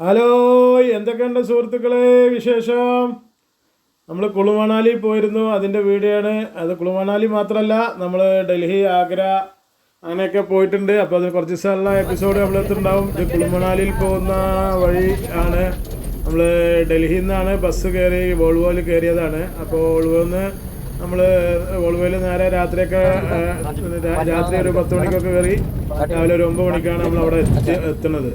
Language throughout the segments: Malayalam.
ഹലോ എന്തൊക്കെയുണ്ട് സുഹൃത്തുക്കളെ വിശേഷം? നമ്മൾ കുളുമണാലി പോയിരുന്നു അതിന്റെ വീഡിയോ ആണ് അത് കുളുമണാലി മാത്രമല്ല നമ്മൾ ഡൽഹി ആഗ്ര അങ്ങനെയൊക്കെ പോയിട്ടുണ്ട്. അപ്പോൾ അതിന് കുറച്ച് ദിവസമുള്ള എപ്പിസോഡ് നമ്മൾ എത്തുണ്ടാവും ഇത് കുളുമണാലിയിൽ പോകുന്ന വഴി ആണ്. നമ്മൾ ഡൽഹിയിൽ നിന്നാണ് ബസ് കയറി വോൾവോയിൽ കയറിയതാണ് അപ്പോൾ വോൾവോന്ന് നമ്മൾ വോൾവോയിൽ നേരെ രാത്രിയൊക്കെ രാത്രി ഒരു പത്ത് മണിക്കൊക്കെ കയറി രാവിലെ ഒരു ഒമ്പത് മണിക്കാണ് നമ്മൾ അവിടെ എത്തി എത്തുന്നത്.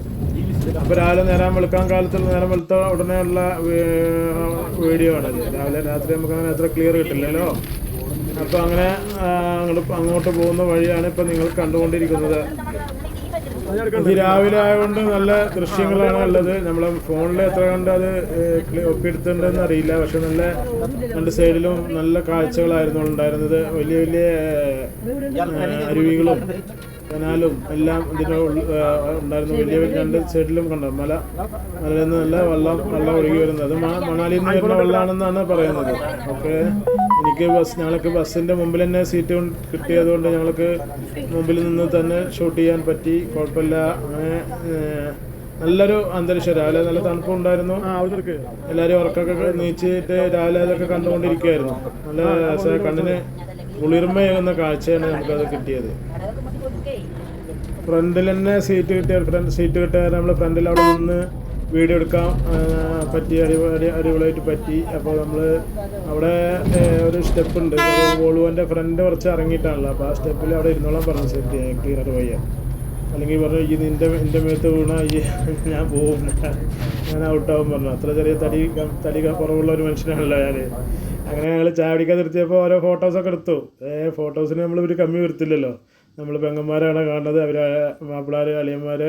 അപ്പോൾ രാവിലെ നേരം വെളുക്കാൻ കാലത്ത് നേരം വെളുത്ത ഉടനെ ഉള്ള വീഡിയോ ആണ് രാവിലെ രാത്രി നമുക്ക് അങ്ങനെ അത്ര ക്ലിയർ കിട്ടില്ലല്ലോ. അപ്പോൾ അങ്ങനെ അങ്ങോട്ട് പോകുന്ന വഴിയാണ് ഇപ്പം നിങ്ങൾ കണ്ടുകൊണ്ടിരിക്കുന്നത്. രാവിലെ ആയതുകൊണ്ട് നല്ല ദൃശ്യങ്ങളാണ് ഉള്ളത്. നമ്മളെ ഫോണിൽ എത്ര കണ്ട് അത് ഒപ്പിയെടുത്തിട്ടുണ്ടെന്ന് അറിയില്ല. പക്ഷെ നല്ല രണ്ട് സൈഡിലും നല്ല കാഴ്ചകളായിരുന്നു ഉണ്ടായിരുന്നത്. വലിയ വലിയ അരുവികളും കനാലും എല്ലാം ഇതിന് ഉണ്ടായിരുന്നു വലിയ രണ്ട് സൈഡിലും കണ്ടു? മല മലയിൽ നിന്ന് നല്ല വെള്ളം വെള്ളം ഒഴുകി വരുന്നത്. അത് മണാലിയിൽ നിന്ന് വരുന്ന വെള്ളമാണെന്നാണ് പറയുന്നത്. ഓക്കെ. എനിക്ക് ബസ് ഞങ്ങൾക്ക് ബസ്സിന്റെ മുമ്പിൽ തന്നെ സീറ്റ് കൊണ്ട് കിട്ടിയതുകൊണ്ട് ഞങ്ങൾക്ക് മുമ്പിൽ നിന്ന് തന്നെ ഷൂട്ട് ചെയ്യാൻ പറ്റി. കുഴപ്പമില്ല. അങ്ങനെ നല്ലൊരു അന്തരീക്ഷം. രാവിലെ നല്ല തണുപ്പുണ്ടായിരുന്നു. എല്ലാവരും ഉറക്കൊക്കെ നീച്ചിട്ട് രാവിലെ അതൊക്കെ കണ്ടുകൊണ്ടിരിക്കുകയായിരുന്നു. നല്ല കണ്ണിന് കുളിർമയേകുന്ന കാഴ്ചയാണ് നമുക്കത് കിട്ടിയത്. ഫ്രണ്ടിൽ തന്നെ സീറ്റ് കിട്ടിയ ഫ്രണ്ട് സീറ്റ് കിട്ടിയ നമ്മൾ ഫ്രണ്ടിൽ അവിടെ നിന്ന് വീഡിയോ എടുക്കാൻ പറ്റി അടിപൊളി അടിപൊളിയായിട്ട് പറ്റി. അപ്പോൾ നമ്മൾ അവിടെ ഒരു സ്റ്റെപ്പ് ഉണ്ട്. വോളുവന്റെ ഫ്രണ്ട് കുറച്ച് ഇറങ്ങിയിട്ടാണല്ലോ. അപ്പോൾ ആ സ്റ്റെപ്പിൽ അവിടെ ഇരുന്നോളാൻ പറഞ്ഞു സെറ്റ് ക്ലിയർ വയ്യ അല്ലെങ്കിൽ പറഞ്ഞു ഈ നിന്റെ എന്റെ മേത്ത് വീണ ഈ ഞാൻ പോകും ഞാൻ ഔട്ടാവും പറഞ്ഞു. അത്ര ചെറിയ തടി തടി കുറവുള്ള ഒരു മനുഷ്യനാണല്ലോ ഞാൻ അങ്ങനെ ഞങ്ങൾ നിർത്തിയപ്പോൾ ഓരോ ഫോട്ടോസൊക്കെ എടുത്തു. ഏ ഫോട്ടോസിന് നമ്മൾ ഒരു കമ്മി വരുത്തില്ലല്ലോ നമ്മൾ പെങ്ങന്മാരാണ് കാണുന്നത്. അവർ മാപ്പിളാർ അളിയന്മാർ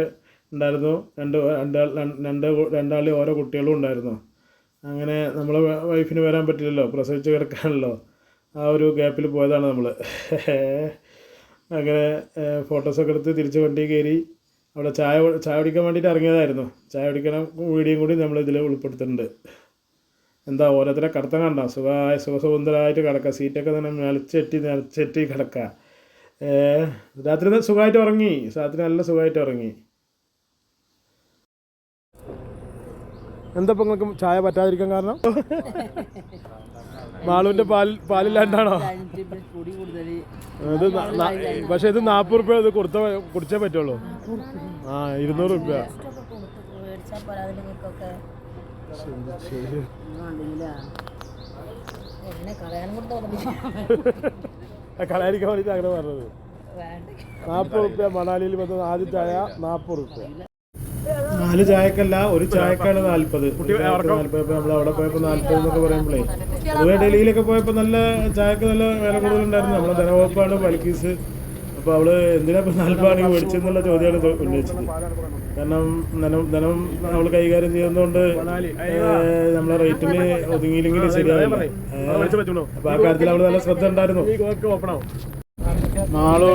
ഉണ്ടായിരുന്നു. രണ്ട് രണ്ട് രണ്ടാളിൽ ഓരോ കുട്ടികളും ഉണ്ടായിരുന്നു. അങ്ങനെ നമ്മൾ വൈഫിന് വരാൻ പറ്റില്ലല്ലോ. പ്രസവിച്ച് കിടക്കാണല്ലോ. ആ ഒരു ഗ്യാപ്പിൽ പോയതാണ് നമ്മൾ അങ്ങനെ ഫോട്ടോസൊക്കെ എടുത്ത് തിരിച്ച് വണ്ടി കയറി അവിടെ ചായ ചായ കുടിക്കാൻ വേണ്ടിയിട്ട് ഇറങ്ങിയതായിരുന്നു. ചായ കുടിക്കണം വീഡിയോയും കൂടി നമ്മൾ ഇതിൽ ഉൾപ്പെടുത്തുന്നുണ്ട്. എന്താ ഓരോരുത്തരെ കടത്തം കണ്ട? സുഖമായ സുഖസുന്ദരമായിട്ട് കിടക്കുക സീറ്റൊക്കെ തന്നെ നിലച്ചെറ്റി നിലച്ചെറ്റി കിടക്കുക രാത്രി സുഖമായിട്ട് ഉറങ്ങി. രാത്രി നല്ല സുഖമായിട്ട് ഉറങ്ങി. എന്താ ഇപ്പം നിങ്ങൾക്ക് ചായ പറ്റാതിരിക്കാൻ കാരണം? മാളുവിന്റെ പാൽ പാലില്ലാണ്ടാണോ? ഇത് പക്ഷെ ഇത് നാപ്പത് റുപ്യ ഇത് കൊടുത്ത കുടിച്ചേ പറ്റുള്ളൂ. ആ ഇരുന്നൂറ് റുപ്യ. ശരി പോരാ കളയാതിരിക്കാൻ വേണ്ടിയിട്ട് അങ്ങനെ പറഞ്ഞത്. നാൽപ്പത് റുപ്യ മണാലിയിൽ വന്ന ആദ്യ ചായ നാൽപ്പത് റുപ്യ. നാല് ചായക്കല്ല ഒരു ചായക്കാണ് നാല്പത്. നാല്പത് നമ്മൾ അവിടെ പോയപ്പോൾ നാല്പത് എന്നൊക്കെ പറയുമ്പോഴേ അതുപോലെ ഡൽഹിയിലൊക്കെ പോയപ്പോൾ നല്ല ചായക്ക് നല്ല വില കൂടുതലുണ്ടായിരുന്നു. നമ്മളെ ധനവകുപ്പാണ് പൽക്കീസ്. അപ്പോൾ അവൾ എന്തിനാ ഇപ്പം നാല്പതാണെങ്കിൽ മേടിച്ചെന്നുള്ള ചോദ്യമാണ് ഉന്നയിച്ചത്. കാരണം ധനം ധനം അവൾ കൈകാര്യം ചെയ്യുന്നതുകൊണ്ട് നമ്മളെ റേറ്റിന് ഒതുങ്ങിയില്ലെങ്കിൽ ശരിയാവില്ല. അപ്പൊ ആ കാര്യത്തിൽ അവൾ നല്ല ശ്രദ്ധ ഉണ്ടായിരുന്നു. മാളു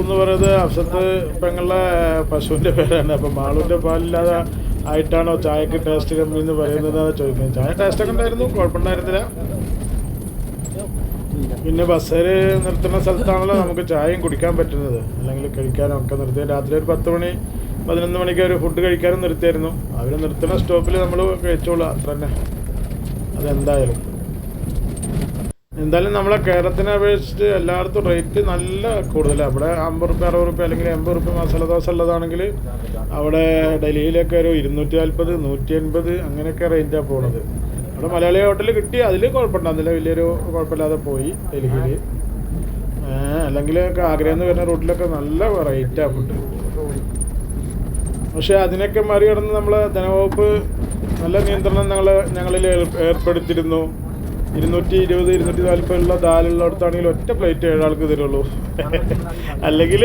എന്ന് പറയുന്നത് അഫ്സത്ത് പെങ്ങളുടെ പശുവിന്റെ പേരാണ്. അപ്പൊ മാളുവിന്റെ പാലില്ലാതെ ആയിട്ടാണോ ചായക്ക് ടേസ്റ്റ് കമ്മി എന്ന് പറയുന്നത് ചോദിക്കുന്നത്. ചായ ടേസ്റ്റ് ഒക്കെ ഉണ്ടായിരുന്നു കുഴപ്പമുണ്ടായിരുന്നില്ല. പിന്നെ ബസ്സിൽ നിർത്തുന്ന സ്ഥലത്താണല്ലോ നമുക്ക് ചായയും കുടിക്കാൻ പറ്റുന്നത്. അല്ലെങ്കിൽ കഴിക്കാനും ഒക്കെ നിർത്തി രാത്രി ഒരു പത്ത് മണി പതിനൊന്ന് മണിക്ക് അവർ ഫുഡ് കഴിക്കാനും നിർത്തിയായിരുന്നു. അവർ നിർത്തുന്ന സ്റ്റോപ്പിൽ നമ്മൾ കഴിച്ചോളൂ അത്ര തന്നെ. അതെന്തായാലും. എന്തായാലും നമ്മളെ കേരളത്തിനെ അപേക്ഷിച്ച് എല്ലായിടത്തും റേറ്റ് നല്ല കൂടുതലാണ് അവിടെ അമ്പത് റുപ്യ അറുപത് റുപ്യ അല്ലെങ്കിൽ എൺപത് റുപ്യ മസാല ദോശ ഉള്ളതാണെങ്കിൽ അവിടെ ഡൽഹിയിലൊക്കെ ഒരു ഇരുന്നൂറ്റി നാൽപ്പത് നൂറ്റി എൺപത് അങ്ങനെയൊക്കെ റേഞ്ചാണ് പോണത്. അവിടെ മലയാളി ഹോട്ടൽ കിട്ടി അതിൽ കുഴപ്പമുണ്ടാകുന്നില്ല വലിയൊരു കുഴപ്പമില്ലാതെ പോയി ഡൽഹിയിൽ. അല്ലെങ്കിൽ ആഗ്രഹം എന്ന് വരുന്ന റൂട്ടിലൊക്കെ നല്ല റേറ്റാണ് ഫുഡ് പക്ഷേ അതിനൊക്കെ മറികടന്ന് നമ്മൾ ധനവകുപ്പ് നല്ല നിയന്ത്രണം ഞങ്ങൾ ഞങ്ങളിൽ ഏർ- ഏർപ്പെടുത്തിയിരുന്നു. ഇരുന്നൂറ്റി ഇരുപത് ഇരുന്നൂറ്റി നാൽപ്പതിലുള്ള ദാലുള്ളടത്താണെങ്കിൽ ഒറ്റ പ്ലേറ്റ് ഏഴാൾക്ക് തരുള്ളൂ. അല്ലെങ്കിൽ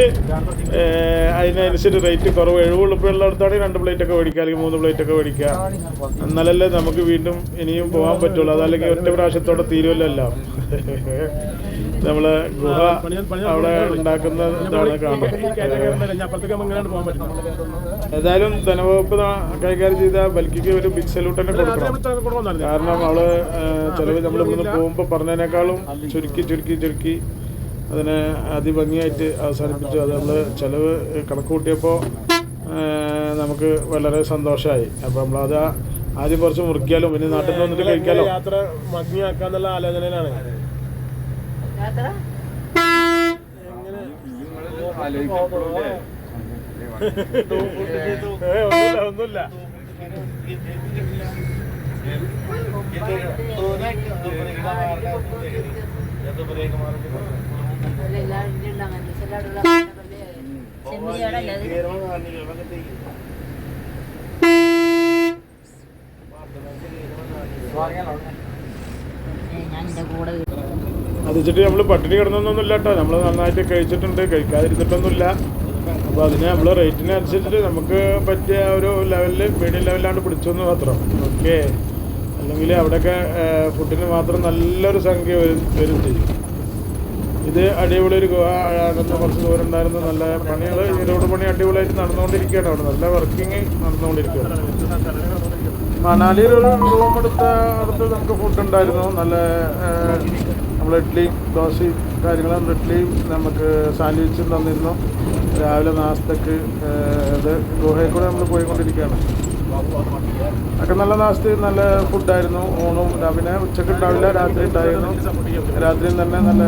അതിനനുസരിച്ച് റേറ്റ് കുറവ് എഴുപുള്ളപ്പോഴുള്ളടത്താണെങ്കിൽ രണ്ട് പ്ലേറ്റ് ഒക്കെ മേടിക്കുക അല്ലെങ്കിൽ മൂന്ന് പ്ലേറ്റ് ഒക്കെ മേടിക്കുക. എന്നാലല്ലേ നമുക്ക് വീണ്ടും ഇനിയും പോകാൻ പറ്റുള്ളൂ. അതല്ലെങ്കിൽ ഒറ്റ പ്രാവശ്യത്തോടെ തീരുമല്ലോ നമ്മൾ ഗുഹ അവിടെ ഉണ്ടാക്കുന്ന ഇതാണ് കാണുന്നത്. ഏതായാലും ധനവകുപ്പ് കൈകാര്യം ചെയ്ത ബൽക്കിക്ക് ഒരു ബിഗ് സല്യൂട്ട് തന്നെ കൊടുക്കണം. കാരണം അവൾ ചെലവ് നമ്മൾ ഇവിടുന്ന് പോകുമ്പോൾ പറഞ്ഞതിനേക്കാളും ചുരുക്കി ചുരുക്കി ചുരുക്കി അതിനെ അതിഭംഗിയായിട്ട് അവസാനിപ്പിച്ചു. അത് നമ്മൾ ചെലവ് കണക്ക് കൂട്ടിയപ്പോൾ നമുക്ക് വളരെ സന്തോഷമായി അപ്പോൾ നമ്മളത് ആദ്യം കുറച്ച് മുറിക്കാലോ പിന്നെ നാട്ടിൽ വന്നിട്ട് കഴിക്കാലോ യാത്ര മഗ്നിയാക്കാന്നുള്ള ആലോചനയിലാണ് ഒന്നുമില്ല ഒന്നുമില്ല അത് വെച്ചിട്ട് നമ്മൾ പട്ടിണി കിടന്നൊന്നുമില്ല കേട്ടോ നമ്മൾ നന്നായിട്ട് കഴിച്ചിട്ടുണ്ട്. കഴിക്കാതിരുന്നിട്ടൊന്നുമില്ല. അപ്പോൾ അതിന് നമ്മൾ റേറ്റിനനുസരിച്ചിട്ട് നമുക്ക് പറ്റിയ ഒരു ലെവലിൽ മീഡിയം ലെവലിലാണ് പിടിച്ചെന്ന് മാത്രം. ഓക്കെ. അല്ലെങ്കിൽ അവിടെയൊക്കെ ഫുഡിന് മാത്രം നല്ലൊരു സംഖ്യ വരും ചെയ്യും. ഇത് അടിപൊളി ഒരു ഗുഹ ആണെന്ന് കുറച്ച് ദൂരം ഉണ്ടായിരുന്ന നല്ല പണികൾ ഈ റോഡ് പണി അടിപൊളിയായിട്ട് നടന്നുകൊണ്ടിരിക്കുകയാണ്. അവിടെ നല്ല വർക്കിംഗ് നടന്നുകൊണ്ടിരിക്കുകയാണ്. മണാലിയിൽ റൂം എടുത്ത അടുത്ത് നമുക്ക് ഫുഡ് ഉണ്ടായിരുന്നു. നല്ല നമ്മൾ ഇഡ്ഡലി ദോശയും കാര്യങ്ങളും ഇഡ്ഡലിയും നമുക്ക് സാൻഡ്വിച്ചും തന്നിരുന്നു. രാവിലെ നാസ്തക്ക് ഇത് ഗുഹയിൽ കൂടെ നമ്മൾ പോയിക്കൊണ്ടിരിക്കുകയാണ്. ഒക്കെ നല്ല നാസ്തി നല്ല ഫുഡായിരുന്നു ഊണും പിന്നെ ഉച്ചയ്ക്ക് ഉണ്ടാവില്ല രാത്രി ഉണ്ടായിരുന്നു. രാത്രിയും തന്നെ നല്ല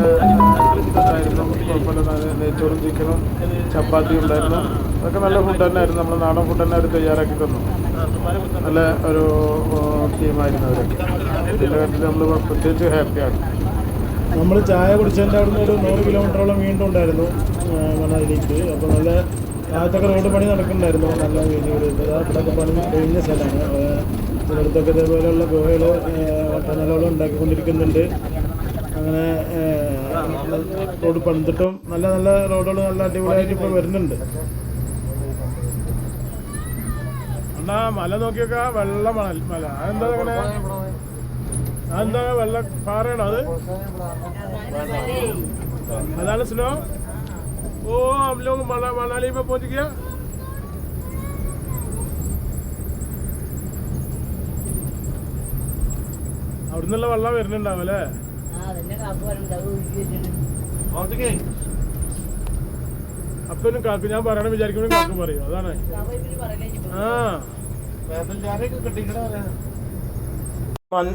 ഫുഡായിരുന്നു കുഴപ്പമില്ല നെയ്ച്ചോറും ചിക്കനും ചപ്പാത്തിയും ഉണ്ടായിരുന്നു. അതൊക്കെ നല്ല ഫുഡ് തന്നെയായിരുന്നു നമ്മൾ നാടൻ ഫുഡ് തന്നെ അവർ തയ്യാറാക്കി തന്നു. നല്ല ഒരു ടീമായിരുന്നു അവരൊക്കെ ഇതിന്റെ കാര്യത്തിൽ നമ്മൾ പ്രത്യേകിച്ച് ഹാപ്പിയാണ് നമ്മൾ ചായ കുടിച്ചതിന്റെ അവിടെ നിന്ന് ഒരു നൂറ് കിലോമീറ്ററോളം വീണ്ടും ഉണ്ടായിരുന്നു മണാലിയിലേക്ക് അപ്പോൾ നല്ല ആദ്യത്തൊക്കെ റോഡ് പണി നടക്കുന്നുണ്ടായിരുന്നു നല്ല വീടുകൾ ഇവിടെയൊക്കെ പണി കഴിഞ്ഞ സ്ഥലമാണ്. ചിലയിടത്തൊക്കെ ഇതേപോലെയുള്ള ഗുഹകൾ ടണലുകൾ ഉണ്ടാക്കിക്കൊണ്ടിരിക്കുന്നുണ്ട്. അങ്ങനെ റോഡ് പണിതിട്ടും നല്ല നല്ല റോഡുകൾ നല്ല അടിപൊളിയായിട്ട് ഇപ്പോൾ വരുന്നുണ്ട്. എന്നാ മല നോക്കിയൊക്കെ വെള്ള മണൽ മല അതെന്താ അങ്ങനെ അതെന്താ വെള്ള പാറയാണോ അത് അതാണ് സ്നോ ओ हम लोग मना, मनाली में पहुंच गया അവിടെ നിന്നുള്ള വെള്ളം വരുന്നുണ്ടാവും അല്ലേ അപ്പനും കാക്കും ഞാൻ പറയണം വിചാരിക്കുമ്പോൾ കാക്കും പറയും. അതാണ്. ആ.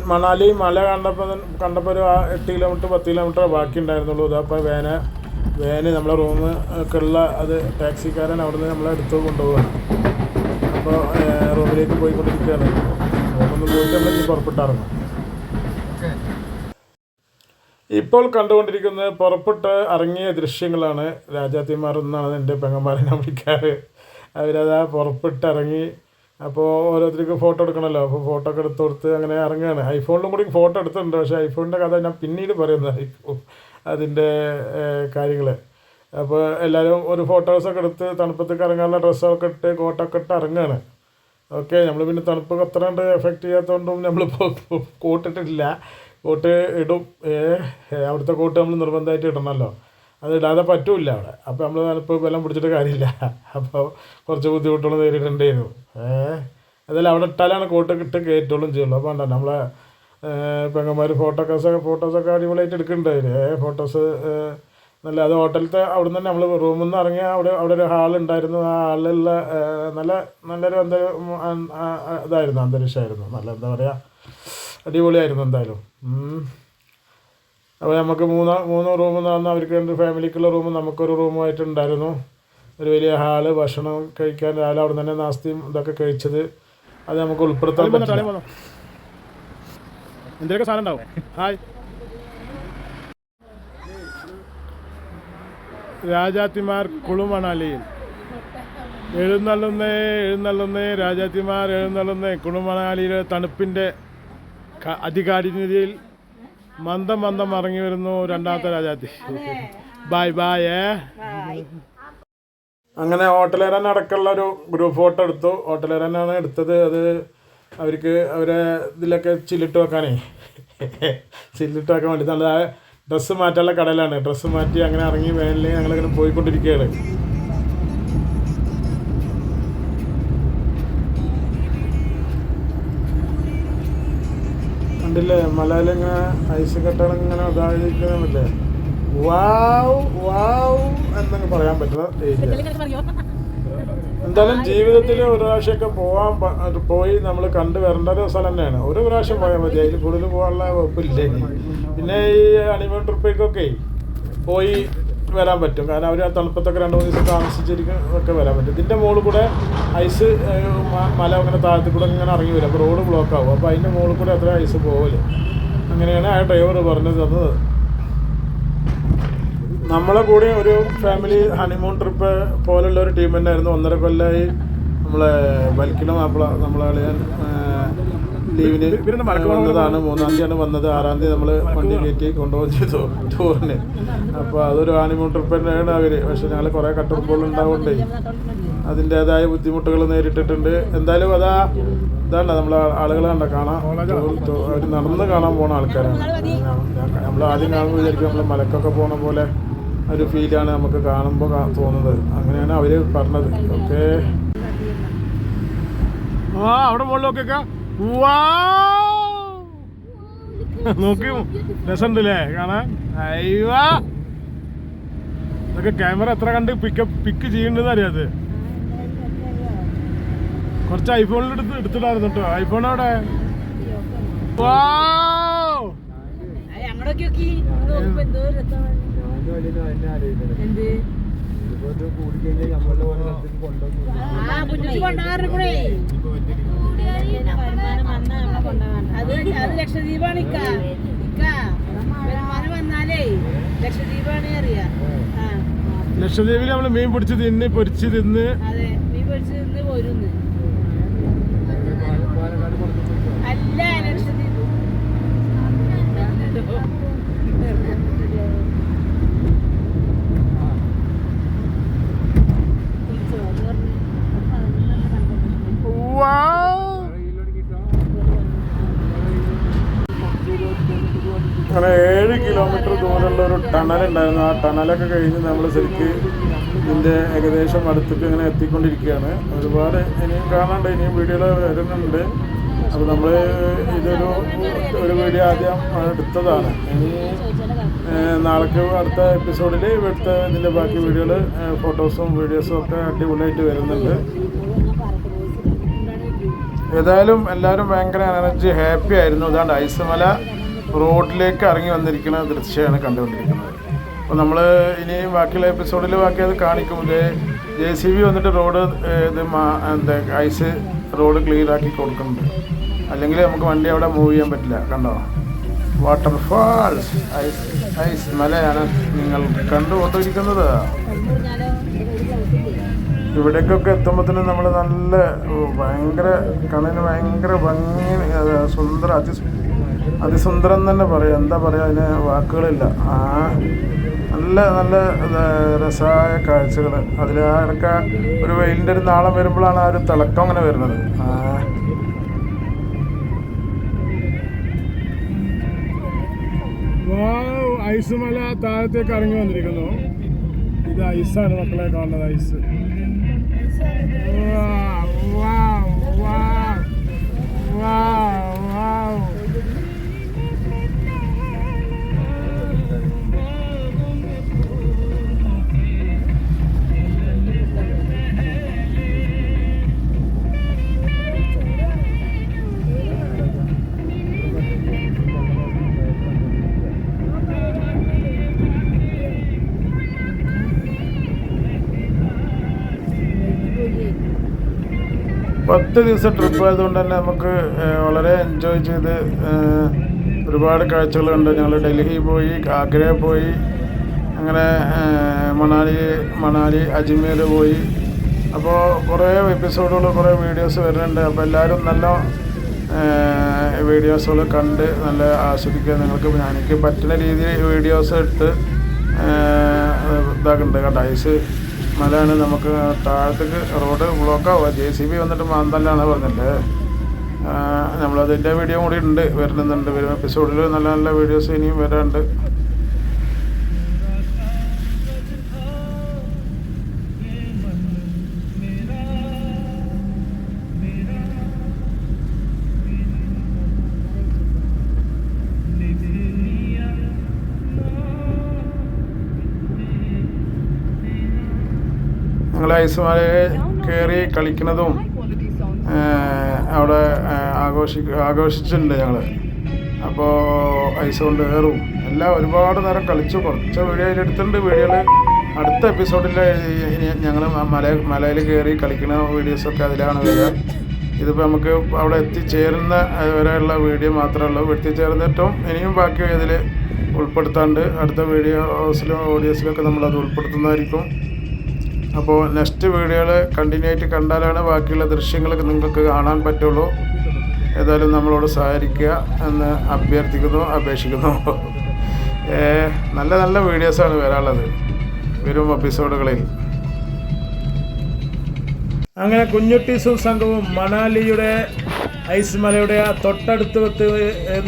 മണാലി മല കണ്ടപ്പോൾ കണ്ടപ്പോൾ ഒരു എട്ട് കിലോമീറ്റർ പത്ത് കിലോമീറ്റർ ബാക്കി ഉണ്ടായിരുന്നുള്ളൂ. ഇതപ്പോൾ വേന വേന് നമ്മളെ റൂം ഒക്കെ ഉള്ള അത് ടാക്സിക്കാരൻ അവിടുന്ന് നമ്മളെ എടുത്ത് കൊണ്ടുപോവാണ്. അപ്പോൾ റൂമിലേക്ക് പോയിക്കൊണ്ടിരിക്കുകയാണ്. റൂമൊന്ന് പോയിട്ട് നമ്മൾ ഇനി പുറപ്പെട്ടിറങ്ങും. ഇപ്പോൾ കണ്ടുകൊണ്ടിരിക്കുന്നത് പുറപ്പെട്ട് ഇറങ്ങിയ ദൃശ്യങ്ങളാണ് രാജാത്തിമാർ എന്നാണ് എന്റെ പെങ്ങന്മാരെ വിളിക്കാറ്. അവരത് ആ ഇറങ്ങി അപ്പോൾ ഓരോരുത്തർക്ക് ഫോട്ടോ എടുക്കണമല്ലോ. അപ്പോൾ ഫോട്ടോ ഒക്കെ എടുത്ത് കൊടുത്ത് അങ്ങനെ ഇറങ്ങുകയാണ്. ഐഫോണിലും കൂടി ഫോട്ടോ എടുത്തിട്ടുണ്ട്. പക്ഷേ ഐഫോണിന്റെ കഥ ഞാൻ പിന്നീട് പറയുന്നതായിരിക്കും അതിന്റെ കാര്യങ്ങൾ അപ്പോൾ എല്ലാവരും ഒരു ഫോട്ടോസൊക്കെ എടുത്ത് തണുപ്പത്തേക്ക് ഇറങ്ങാനുള്ള ഡ്രസ്സൊക്കെ ഇട്ട് കോട്ടൊക്കെ ഇട്ട് ഇറങ്ങുകയാണ്. ഓക്കെ നമ്മൾ പിന്നെ തണുപ്പ് അത്ര എഫക്റ്റ് ചെയ്യാത്തതുകൊണ്ടും നമ്മളിപ്പോൾ കോട്ടിട്ടില്ല കോട്ട് ഇടും. അവിടുത്തെ കോട്ട് നമ്മൾ നിർബന്ധമായിട്ട് ഇടണമല്ലോ. അതിടാതെ ഇടാതെ പറ്റൂല അവിടെ. അപ്പോൾ നമ്മൾ ഇപ്പോൾ ബലം പിടിച്ചിട്ട് കാര്യമില്ല. അപ്പോൾ കുറച്ച് ബുദ്ധിമുട്ടുകൾ നേരിടേണ്ടിയിരുന്നു ഏഹ് അതെല്ലാം അവിടെ ഇട്ടാലാണ് കോട്ട് ഇട്ട് കയറ്റുള്ളൂ ചെയ്യുള്ളൂ. അപ്പോൾ ഉണ്ടോ നമ്മളെ പെങ്ങന്മാർ ഫോട്ടോസൊക്കെ ഫോട്ടോസൊക്കെ അടിപൊളിയായിട്ട് എടുക്കുന്നുണ്ട് ഏ ഫോട്ടോസ് നല്ല അത് ഹോട്ടലത്തെ അവിടെ നിന്ന് തന്നെ നമ്മൾ റൂമിൽ നിന്ന് ഇറങ്ങി അവിടെ അവിടെ ഒരു ഹാൾ ഉണ്ടായിരുന്നു. ആ ഹാളിലുള്ള നല്ല നല്ലൊരു എന്താ ഇതായിരുന്നു അന്തരീക്ഷമായിരുന്നു. നല്ല എന്താ പറയുക അടിപൊളിയായിരുന്നു എന്തായാലും. അപ്പോൾ നമുക്ക് മൂന്ന് മൂന്ന് റൂം തന്ന അവർക്ക് രണ്ട് ഫാമിലിക്കുള്ള റൂം നമുക്കൊരു റൂമായിട്ടുണ്ടായിരുന്നു ഒരു വലിയ ഹാൾ ഭക്ഷണം കഴിക്കാൻ രാവിലെ അവിടെ തന്നെ നാസ്തിയും ഇതൊക്കെ കഴിച്ചത്. അത് നമുക്ക് ഉൾപ്പെടുത്താൻ പറ്റില്ല. എന്തൊക്കെ സാധനം ഉണ്ടാവും? ഹായ്. രാജാത്തിമാർ കുളുമണാലിയിൽ. എഴുന്നള്ളുന്നേ എഴുന്നള്ളുന്നേ രാജാത്തിമാർ എഴുന്നള്ളുന്നേ കുളുമണാലിയിലെ തണുപ്പിന്റെ അതികാഠിന്യതയിൽ മന്ദം മന്ദം ഇറങ്ങി വരുന്നു രണ്ടാമത്തെ രാജാത്തി ബായ് ബായ് ഏ അങ്ങനെ ഹോട്ടലുകാരൻ അടക്കമുള്ള ഒരു ഗ്രൂപ്പ് ഫോട്ടോ എടുത്തു ഹോട്ടലുകാരനാണ് എടുത്തത്. അത് അവർക്ക് അവരെ ഇതിലൊക്കെ ചില്ലിട്ട് വെക്കാനേ. ചില്ലിട്ട് വെക്കാൻ വേണ്ടി നല്ല ഡ്രസ്സ് മാറ്റാനുള്ള കടയിലാണ്. ഡ്രസ്സ് മാറ്റി അങ്ങനെ ഇറങ്ങി വേനലിൽ ഞങ്ങളിങ്ങനെ പോയിക്കൊണ്ടിരിക്കുകയാണ്. കണ്ടില്ലേ? മലയിലിങ്ങനെ ഐസ് കട്ടകൾ ഇങ്ങനെ ഇതായിരിക്കുന്നില്ലേ വാവ് വാവ് എന്നൊക്കെ പറയാൻ പറ്റുന്ന എന്തായാലും ജീവിതത്തിൽ ഒരു പ്രാവശ്യമൊക്കെ പോവാൻ പോയി നമ്മൾ കണ്ടു വരേണ്ട ഒരു സ്ഥലം തന്നെയാണ്. ഒരു പ്രാവശ്യം പോയാൽ മതി. അതിൽ കൂടുതൽ പോകാനുള്ള വകുപ്പില്ലേ പിന്നെ ഈ ഹണിമൂൺ ട്രിപ്പിലേക്കൊക്കെ പോയി വരാൻ പറ്റും. കാരണം അവർ തണുപ്പത്തൊക്കെ രണ്ട് മൂന്ന് ദിവസം താമസിച്ചിരിക്കും ഒക്കെ വരാൻ പറ്റും. ഇതിന്റെ മുകളിൽ കൂടെ ഐസ് മല അങ്ങനെ താഴത്തിൽ കൂടെ ഇങ്ങനെ ഇറങ്ങി വരും. അപ്പോൾ റോഡ് ബ്ലോക്ക് ആവും. അപ്പോൾ അതിന്റെ മുകളിൽ കൂടെ അത്ര ഐസ് പോകൽ അങ്ങനെയാണ് ആ ഡ്രൈവർ പറഞ്ഞു തന്നത്. നമ്മളെ കൂടെ ഒരു ഫാമിലി ഹണിമൂൺ ട്രിപ്പ് പോലുള്ള ഒരു ടീം തന്നെയായിരുന്നു ഒന്നര കൊല്ലമായി നമ്മളെ ബൽക്കിലും മാപ്പിള നമ്മളെ അളിയൻ ലീവിന് വന്നതാണ്. മൂന്നാം തീയതിയാണ് വന്നത്. ആറാം തീയതി നമ്മൾ വണ്ടി കയറ്റി കൊണ്ടുപോകും ചെയ്തു ടൂറിന്. അപ്പോൾ അതൊരു ആനിമൽ ട്രിപ്പ് തന്നെയാണ് അവർ പക്ഷെ ഞങ്ങൾ കുറേ കട്ടുറുപ്പുകൾ ഉണ്ടാവുകൊണ്ടേ അതിന്റെതായ ബുദ്ധിമുട്ടുകൾ നേരിട്ടിട്ടുണ്ട്. എന്തായാലും അതാ ഇതാണ് നമ്മൾ ആളുകൾ കണ്ട കാണാം. അവർ നടന്ന് കാണാൻ പോണ ആൾക്കാരാണ്. നമ്മൾ ആദ്യം കാണുമ്പോൾ വിചാരിക്കും നമ്മൾ മലക്കൊക്കെ പോണ പോലെ ഒരു ഫീലാണ് നമുക്ക് കാണുമ്പോൾ തോന്നുന്നത്. അങ്ങനെയാണ് അവർ പറഞ്ഞത്. ഓക്കെ. ആ അവിടെ മുകളിലൊക്കെ നോക്കി രസമുണ്ടല്ലേ കാണാൻ? അയ്യോ! ഇതൊക്കെ ക്യാമറ എത്ര കണ്ട് പിക്ക് പിക്ക് ചെയ്യണ്ടെന്ന് അറിയാതെ കുറച്ച് ഐഫോണിൽ എടുത്ത് എടുത്തിട്ടായിരുന്നു കേട്ടോ ഐഫോൺ അവിടെ Wow! അത് അത് ലക്ഷദ്വീപാണ് ഇക്ക ഇക്ക വരുമാനം വന്നാലേ ലക്ഷദ്വീപാണ് അറിയാ ലക്ഷദ്വീപിൽ നമ്മൾ മീൻ പിടിച്ച് തിന്ന് പൊരിച്ച് തിന്ന് അതെ നീ പഠിച്ച് നിന്ന് പോരുന്ന് അല്ല ലക്ഷദ്വീപ് Wow! അങ്ങനെ ഏഴ് കിലോമീറ്റർ ദൂരമുള്ള ഒരു ടണലുണ്ടായിരുന്നു ആ ടണലൊക്കെ കഴിഞ്ഞ് നമ്മൾ ശരിക്ക് ഇതിന്റെ ഏകദേശം അടുത്തേക്ക് ഇങ്ങനെ എത്തിക്കൊണ്ടിരിക്കുകയാണ്. ഒരുപാട് ഇനിയും കാണാണ്ട് ഇനിയും വീഡിയോകൾ വരുന്നുണ്ട്. അപ്പോൾ നമ്മൾ ഇതൊരു ഒരു വീഡിയോ ആദ്യം എടുത്തതാണ്. ഇനി നാളേക്ക് അടുത്ത എപ്പിസോഡിൽ ഇവിടുത്തെ ഇതിന്റെ ബാക്കി വീഡിയോകൾ ഫോട്ടോസും വീഡിയോസും ഒക്കെ അടിപൊളിയായിട്ട് വരുന്നുണ്ട്. ഏതായാലും എല്ലാവരും ഭയങ്കര എനർജി ഹാപ്പി ആയിരുന്നു. അതാണ്ട് ഐസ്മല റോഡിലേക്ക് ഇറങ്ങി വന്നിരിക്കുന്ന ദൃശ്യമാണ് കണ്ടുകൊണ്ടിരിക്കുന്നത്. അപ്പോൾ നമ്മൾ ഇനി ബാക്കിയുള്ള എപ്പിസോഡിൽ ബാക്കി അത് കാണിക്കും. ഇത് ജെ സി ബി വന്നിട്ട് റോഡ് ഇത് എന്താ ഐസ് റോഡ് ക്ലിയർ ആക്കി കൊടുക്കുന്നുണ്ട്. അല്ലെങ്കിൽ നമുക്ക് വണ്ടി അവിടെ മൂവ് ചെയ്യാൻ പറ്റില്ല. കണ്ടോ? വാട്ടർഫാൾസ് ഐസ് ഐസ് മലയാണ് നിങ്ങൾ കണ്ടുകൊണ്ടിരിക്കുന്നത് ഇവിടേക്കൊക്കെ എത്തുമ്പോഴത്തേനും നമ്മൾ നല്ല ഭയങ്കര കണ്ണിന് ഭയങ്കര ഭംഗി സുന്ദര അതി അതിസുന്ദരം തന്നെ പറയാം. എന്താ പറയുക അതിന് വാക്കുകളില്ല. ആ നല്ല നല്ല രസമായ കാഴ്ചകൾ അതിൽ ആ ഇടയ്ക്ക് ഒരു വെയിലിന്റെ ഒരു നാളം വരുമ്പോഴാണ് ആ ഒരു തിളക്കം അങ്ങനെ വരുന്നത്. ഐസുമല ഐസ് മല താഴത്തേക്ക് ഇറങ്ങി വന്നിരിക്കുന്നു. ഇത് ഐസാണ് മക്കളെ കാണുന്നത് ഐസ്. വാ വാ വാ wow, പത്ത് ദിവസം ട്രിപ്പ് ആയതുകൊണ്ട് തന്നെ നമുക്ക് വളരെ എൻജോയ് ചെയ്ത് ഒരുപാട് കാഴ്ചകൾ കണ്ട്. ഞങ്ങൾ ഡൽഹി പോയി ആഗ്ര പോയി അങ്ങനെ മണാലി മണാലി അജ്മീർ പോയി. അപ്പോൾ കുറേ എപ്പിസോഡുകൾ കുറേ വീഡിയോസ് വരുന്നുണ്ട്. അപ്പോൾ എല്ലാവരും നല്ല വീഡിയോസുകൾ കണ്ട് നല്ല ആസ്വദിക്കുക. നിങ്ങൾക്ക് എനിക്ക് പറ്റുന്ന രീതിയിൽ വീഡിയോസ് ഇട്ട് ഇതാക്കുന്നുണ്ട്. കേട്ടോ ഐസ് മലയാണ് നമുക്ക് താഴത്തേക്ക് റോഡ് ബ്ലോക്ക് ആവുക. ജെ സി ബി വന്നിട്ട് മാന്തല്ലാണ് പറഞ്ഞിട്ട്. നമ്മളതിന്റെ വീഡിയോ കൂടി ഉണ്ട് വരുന്നുണ്ട്. വരും. എപ്പിസോഡിൽ നല്ല നല്ല വീഡിയോസ് ഇനിയും വരാനുണ്ട് ഐസ്മലയെ കയറി കളിക്കുന്നതും അവിടെ ആഘോഷി ആഘോഷിച്ചിട്ടുണ്ട് ഞങ്ങൾ അപ്പോൾ ഐസ് കൊണ്ട് കയറും എല്ലാം ഒരുപാട് നേരം കളിച്ചു. കുറച്ച് വീഡിയോ എടുത്തിട്ടുണ്ട്. വീഡിയോയിൽ അടുത്ത എപ്പിസോഡിൽ ഞങ്ങൾ മല മലയിൽ കയറി കളിക്കുന്ന വീഡിയോസൊക്കെ അതിലാണ് വരിക. ഇതിപ്പോൾ നമുക്ക് അവിടെ എത്തിച്ചേരുന്ന വരെയുള്ള വീഡിയോ മാത്രമേ ഉള്ളൂ. എത്തിച്ചേർന്നിട്ടും ഇനിയും ബാക്കി ഇതിൽ ഉൾപ്പെടുത്താണ്ട് അടുത്ത വീഡിയോസിലും ഓഡിയോസിലൊക്കെ നമ്മളത് ഉൾപ്പെടുത്തുന്നതായിരിക്കും. അപ്പോൾ നെക്സ്റ്റ് വീഡിയോകൾ കണ്ടിന്യൂ ആയിട്ട് കണ്ടാലാണ് ബാക്കിയുള്ള ദൃശ്യങ്ങളൊക്കെ നിങ്ങൾക്ക് കാണാൻ പറ്റുള്ളൂ. ഏതായാലും നമ്മളോട് സഹകരിക്കുക എന്ന് അഭ്യർത്ഥിക്കുന്നു അപേക്ഷിക്കുന്നു. നല്ല നല്ല വീഡിയോസാണ് വരാനുള്ളത് വരും എപ്പിസോഡുകളിൽ. അങ്ങനെ കുഞ്ഞുട്ടീസും സംഘവും മണാലിയുടെ ഐസ് മലയുടെ തൊട്ടടുത്ത്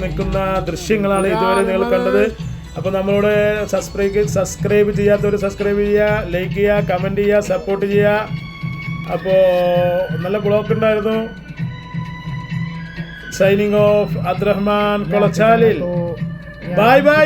നിൽക്കുന്ന ദൃശ്യങ്ങളാണ് ഇതുവരെ നിങ്ങൾ കണ്ടത്. അപ്പോൾ നമ്മളോട് സബ്സ്ക്രൈബ് സബ്സ്ക്രൈബ് ചെയ്യാത്തവർ സബ്സ്ക്രൈബ് ചെയ്യുക ലൈക്ക് ചെയ്യുക കമന്റ് ചെയ്യുക സപ്പോർട്ട് ചെയ്യുക. അപ്പോൾ നല്ല ബ്ലോക്ക് ഉണ്ടായിരുന്നു. Signing off Abdurahman Kolachalil. Bye bye